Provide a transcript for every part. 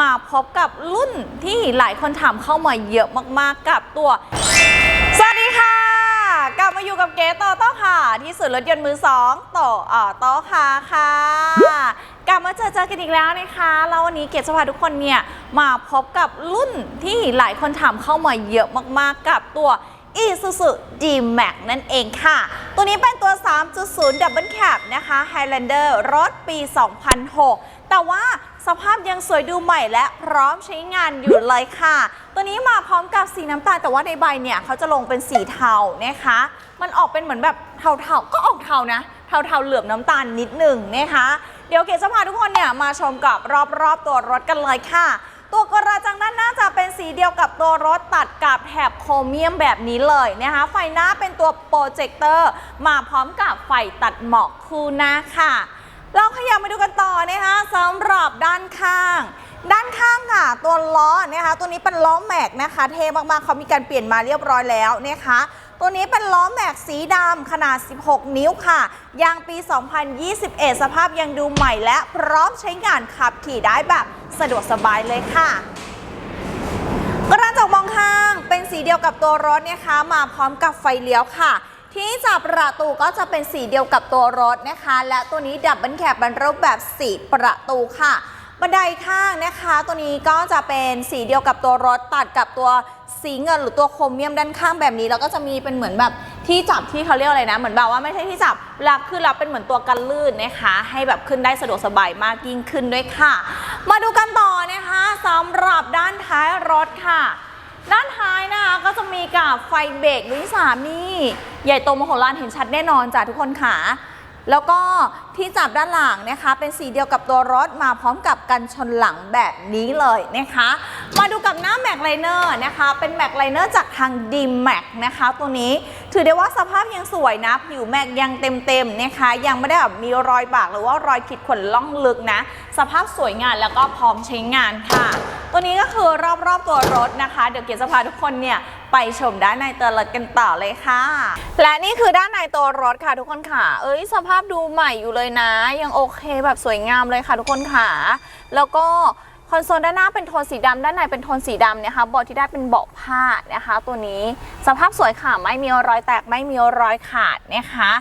มาพบกับรุ่นที่หลายคนถามเข้ามาเยอะมากๆกับตัว สวัสดีค่ะ กลับมาอยู่กับเก๋ต่อต้อค่ะ ที่ศูนย์รถยนต์มือสองต่ออ่อต้อค่ะค่ะ กลับมาเจอเจอกันอีกแล้วนะคะแล้ววันนี้เก๋จะพาทุกคนเนี่ยมาพบกับรุ่นที่หลายคนถามเข้ามาเยอะมากๆกับตัว Isuzu D-Max นั่นเองค่ะ ตัวนี้เป็นตัว 3.0 Double Cab นะคะ Highlander รถปี 2006 แต่ว่า สภาพยังสวยดูใหม่และพร้อมใช้งานอยู่เลยค่ะ ตัวนี้มาพร้อมกับสีน้ำตาลแต่ว่าในใบเนี่ยเขาจะลงเป็นสีเทานะคะ มันออกเป็นเหมือนแบบเทาๆก็ออกเทานะ เทาๆเหลือบน้ำตาลนิดหนึ่งนะคะเดี๋ยวเกดจะพาทุกคนเนี่ยมาชมกับรอบๆตัวรถกันเลยค่ะตัวกระจังด้านหน้าจะเป็นสีเดียวกับตัวรถตัดกับแถบโครเมียมแบบนี้เลยนะคะ ไฟหน้าเป็นตัวโปรเจคเตอร์มาพร้อมกับไฟตัดหมอกคู่หน้าค่ะ เราขยับมาดูกันต่อนะคะสำหรับด้านข้าง ด้านข้างค่ะ ตัวล้อนะคะตัวนี้เป็นล้อแม็กนะคะ เท่มากๆเขามีการเปลี่ยนมาเรียบร้อยแล้วนะคะ ตัวนี้เป็นล้อแม็กสีดำขนาด 16 นิ้วค่ะ ยางปี 2021 สภาพยังดูใหม่และพร้อมใช้งานขับขี่ได้แบบสะดวกสบายเลยค่ะกระจกมองข้างเป็นสีเดียวกับตัวรถนะคะ มาพร้อมกับไฟเลี้ยวค่ะ ที่จับประตูก็จะเป็นสีเดียวกับตัวรถนะคะ และตัวนี้ดับเบิลแคปเป็นรูปแบบสีประตูค่ะบันไดข้างนะคะ ตัวนี้ก็จะเป็นสีเดียวกับตัวรถตัดกับตัวสีเงินหรือตัวโครเมียมด้านข้างแบบนี้ แล้วก็จะมีเป็นเหมือนแบบที่จับที่เขาเรียกอะไรนะ เหมือนแบบว่าไม่ใช่ที่จับเวลาขึ้นแล้วเป็นเหมือนตัวกันลื่นนะคะ ให้แบบขึ้นได้สะดวกสบายมากยิ่งขึ้นด้วยค่ะ มาดูกันต่อนะคะสำหรับด้านท้ายรถค่ะ ด้านท้ายนะคะก็จะมีกับไฟเบรกรุ่นสามนี่ ใหญ่โตมโหฬารเห็นชัดแน่นอนจ้ะทุกคนค่ะ แล้วก็ที่จับด้านหลังนะคะ เป็นสีเดียวกับตัวรถมาพร้อมกับกันชนหลังแบบนี้เลยนะคะ มาดูกับหน้าแม็กไลเนอร์นะคะ เป็นแม็กไลเนอร์จากทางดีแม็กนะคะ ตัวนี้ถือได้ว่าสภาพยังสวยนะ ผิวแม็กยังเต็มๆนะคะ ยังไม่ได้แบบมีรอยบากหรือว่ารอยขีดข่วนล่องลึกนะ สภาพสวยงามแล้วก็พร้อมใช้งานค่ะ ตัวนี้ก็คือรอบๆตัวรถนะคะ เดี๋ยวเกียรจะพาทุกคนเนี่ยไปชมด้านในตัวรถกันต่อเลยค่ะ และนี่คือด้านในตัวรถค่ะทุกคนค่ะ เอ้ยสภาพดูใหม่อยู่เลยนะ ยังโอเคแบบสวยงามเลยค่ะทุกคนค่ะ แล้วก็คอนโซลด้านหน้าเป็นโทนสีดำด้านในเป็นโทนสีดำนะคะเบาะที่ได้เป็นเบาะผ้านะคะ ตัวนี้สภาพสวยค่ะไม่มีรอยแตกไม่มีรอยขาดนะคะ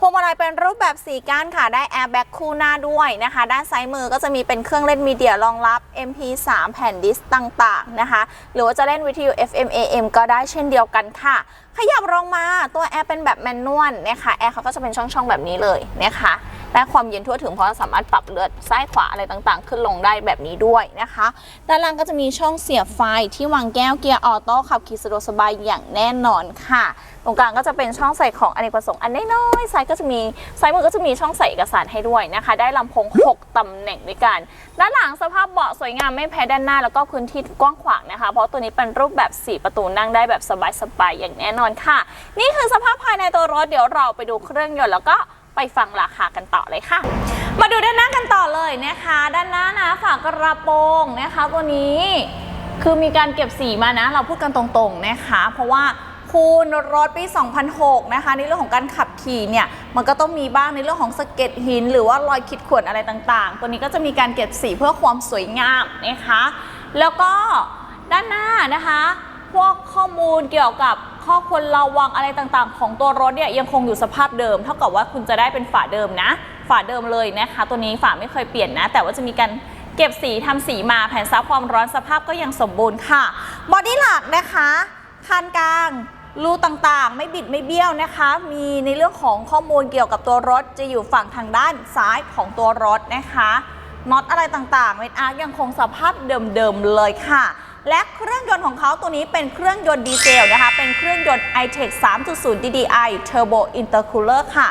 พวงมาลัยเป็นรูปแบบสีก้านค่ะ ได้แอร์แบ็กคู่หน้าด้วยนะคะ ด้านซ้ายมือก็จะมีเป็นเครื่องเล่นมีเดียรองรับ MP3 แผ่นดิสต่างๆนะคะ หรือว่าจะเล่นวิทยุ FM AM ก็ได้เช่นเดียวกันค่ะ ขยับลงมาตัวแอร์เป็นแบบแมนนวลนะคะ แอร์เขาก็จะเป็นช่องๆแบบนี้เลยนะคะได้ความเย็นทั่วถึงเพราะสามารถปรับเลือดซ้ายขวาอะไรต่างๆ ขึ้นลงได้แบบนี้ด้วยนะคะ ด้านล่างก็จะมีช่องเสียบไฟที่วางแก้วเกียร์ออโต้ขับขี่สะดวกสบายอย่างแน่นอนค่ะ ตรงกลางก็จะเป็นช่องใส่ของอเนกประสงค์อันน้อยๆซ้ายก็จะมีซ้ายมือก็จะมีช่องใส่เอกสารให้ด้วยนะคะ ได้ลำโพง 6 ตำแหน่งด้วยกัน ด้านหลังสภาพเบาะสวยงามไม่แพ้ด้านหน้าแล้วก็พื้นที่กว้างขวางนะคะ เพราะตัวนี้เป็นรูปแบบ 4 ประตูนั่งได้แบบสบายๆอย่างแน่นอนค่ะ นี่คือสภาพภายในตัวรถเดี๋ยวเราไปดูเครื่องยนต์แล้วก็ ไปฟังราคากันต่อเลยค่ะ มาดูด้านหน้ากันต่อเลยนะคะ ด้านหน้านะฝากระโปรงนะคะตัวนี้คือมีการเก็บสีมานะ เราพูดกันตรงๆนะคะ เพราะว่าคูณรถปี 2006 นะคะ ในเรื่องของการขับขี่เนี่ย มันก็ต้องมีบ้างในเรื่องของสะเก็ดหิน หรือว่ารอยขีดข่วนอะไรต่างๆ ตัวนี้ก็จะมีการเก็บสีเพื่อความสวยงามนะคะ แล้วก็ด้านหน้านะคะ พวกข้อมูลเกี่ยวกับ ข้อควรระวังอะไรต่างๆ ของตัวรถเนี่ยยังคงอยู่สภาพเดิม เท่ากับว่าคุณจะได้เป็นฝาเดิมนะ ฝาเดิมเลยนะคะ ตัวนี้ฝาไม่เคยเปลี่ยนนะ แต่ว่าจะมีการเก็บสีทำสีมาแผ่นซับความร้อนสภาพก็ยังสมบูรณ์ค่ะบอดี้หลักนะคะคันกลางรูต่างๆ ไม่บิดไม่เบี้ยวนะคะ มีในเรื่องของข้อมูลเกี่ยวกับตัวรถ จะอยู่ฝั่งทางด้านซ้ายของตัวรถนะคะน็อตอะไรต่างๆเม็ดอาร์ยังคงสภาพเดิมๆเลยค่ะ และเครื่องยนต์ของเขาตัวนี้เป็นเครื่องยนต์ดีเซลนะคะ เป็นเครื่องยนต์ i-Tech 3.0 DDI Turbo Intercooler ค่ะ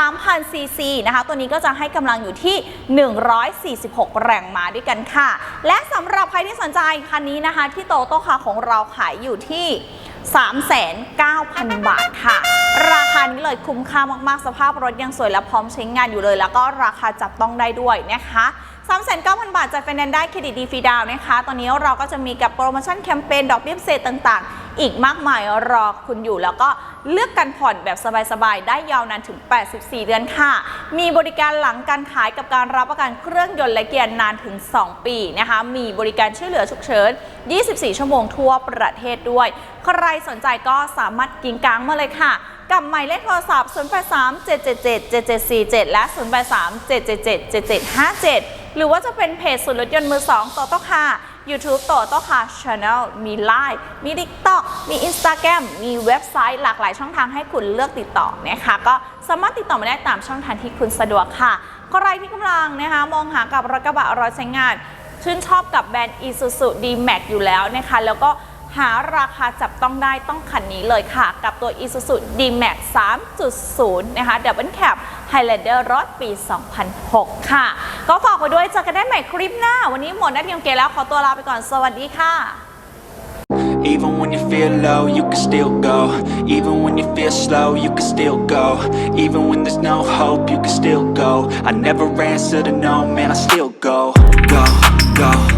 3,000ซีซีนะคะ ตัวนี้ก็จะให้กำลังอยู่ที่ 146 แรงม้าด้วยกันค่ะ และสำหรับใครที่สนใจคันนี้นะคะ ที่โตโต้คาของเราขายอยู่ที่ 39,000 บาทค่ะ ราคานี้เลยคุ้มค่ามากๆ สภาพรถยังสวยและพร้อมใช้งานอยู่เลย แล้วก็ราคาจับต้องได้ด้วยนะคะ 39,000 บาทจากไฟแนนซ์ได้เครดิตดีฟรีดาวนะคะ ตอนนี้เราก็จะมีกับโปรโมชั่นแคมเปญดอกเบี้ยพิเศษต่างๆ อีกมากมายรอคุณอยู่ แล้วก็เลือกการผ่อนแบบสบายๆ ได้ยาวนานถึง 84 เดือนค่ะ มีบริการหลังการขายกับการรับประกันเครื่องยนต์และเกียร์นานถึง 2 ปีนะคะ มีบริการช่วยเหลือฉุกเฉิน 24 ชั่วโมงทั่วประเทศด้วย ใครสนใจก็สามารถกินกางมาเลยค่ะกับหมายเลขโทรศัพท์ 083 777 7747 และ 083 777 7757 หรือว่าจะเป็นเพจสุดรถยนต์มือสองโตโต้คา YouTube โตโต้คา Channel มี Line มี TikTok มี Instagram มีเว็บไซต์หลากหลายช่องทางให้คุณเลือกติดต่อนะคะก็สามารถติดต่อมาได้ตามช่องทางที่คุณสะดวกค่ะใครที่กำลังนะคะมองหากับรถกระบะรถใช้งานชื่นชอบกับแบรนด์ Isuzu D-Max อยู่แล้วนะคะ แล้วก็ หาราคาจับต้องได้ต้องคันนี้เลยค่ะ กับตัว Isuzu D-Max 3.0 นะคะ Double Cab Highlander รถปี 2006 ค่ะ ก็ฝากไว้ด้วยเจอกันได้ใหม่คลิปหน้า วันนี้หมดหน้าที่ขอเกแล้วขอตัวลาไปก่อนสวัสดีค่ะ Even when you feel low, you can still go. Even when you feel slow, you can still go. Even when there's no hope, you can still go. I never answer to no, man, I still go, go, go,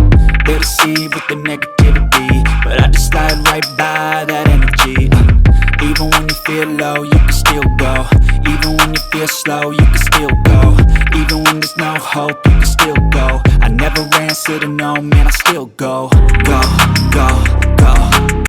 they deceive with the negativity, but I just slide right by that energy. Uh, even when you feel low, you can still go. Even when you feel slow, you can still go. Even when there's no hope, you can still go. I never answer to no, man, I still go. Go, go, go,